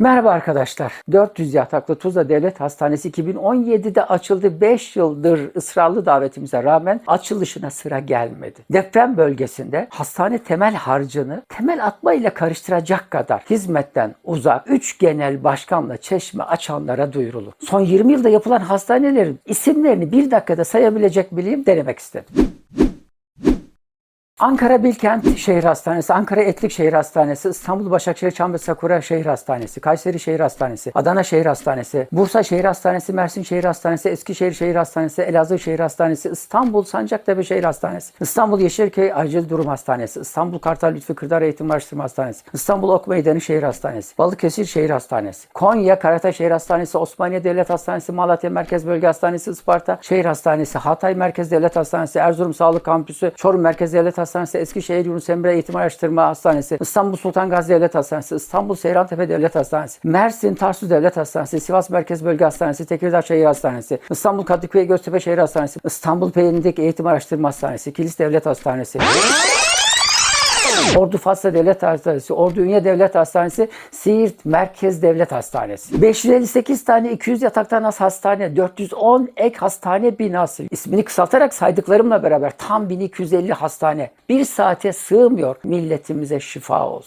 Merhaba arkadaşlar. 400 yataklı Tuzla Devlet Hastanesi 2017'de açıldı. 5 yıldır ısrarlı davetimize rağmen açılışına sıra gelmedi. Deprem bölgesinde hastane temel harcını temel atma ile karıştıracak kadar hizmetten uzak 3 genel başkanla çeşme açanlara duyurulur. Son 20 yılda yapılan hastanelerin isimlerini bir dakikada sayabilecek bileyim denemek istedim. Ankara Bilkent Şehir Hastanesi, Ankara Etlik Şehir Hastanesi, İstanbul Başakşehir Çamlı Sakura Şehir Hastanesi, Kayseri Şehir Hastanesi, Adana Şehir Hastanesi, Bursa Şehir Hastanesi, Mersin Şehir Hastanesi, Eskişehir Şehir Hastanesi, Elazığ Şehir Hastanesi, İstanbul Sancaktepe Şehir Hastanesi, İstanbul Yeşilköy Acil Durum Hastanesi, İstanbul Kartal Lütfi Kırdar Eğitim Araştırma Hastanesi, İstanbul Ok Meydanı Şehir Hastanesi, Balıkesir Şehir Hastanesi, Konya Karataş Şehir Hastanesi, Osmaniye Devlet Hastanesi, Malatya Merkez Bölge Hastanesi, Isparta Şehir Hastanesi, Hatay Merkez Devlet Hastanesi, Erzurum Sağlık Kampüsü, Çorum Merkez Devlet Hastanesi, Eskişehir Yunus Emre Eğitim Araştırma Hastanesi, İstanbul Sultan Gazi Devlet Hastanesi, İstanbul Seyrantepe Devlet Hastanesi, Mersin Tarsus Devlet Hastanesi, Sivas Merkez Bölge Hastanesi, Tekirdağ Şehir Hastanesi, İstanbul Kadıköy Göztepe Şehir Hastanesi, İstanbul Peyninik Eğitim Araştırma Hastanesi, Kilis Devlet Hastanesi, Ordu Fatsa Devlet Hastanesi, Ordu Ünye Devlet Hastanesi, Siirt Merkez Devlet Hastanesi. 558 tane 200 yataktan az hastane, 410 ek hastane binası. İsmini kısaltarak saydıklarımla beraber tam 1250 hastane. Bir saate sığmıyor milletimize şifa olsun.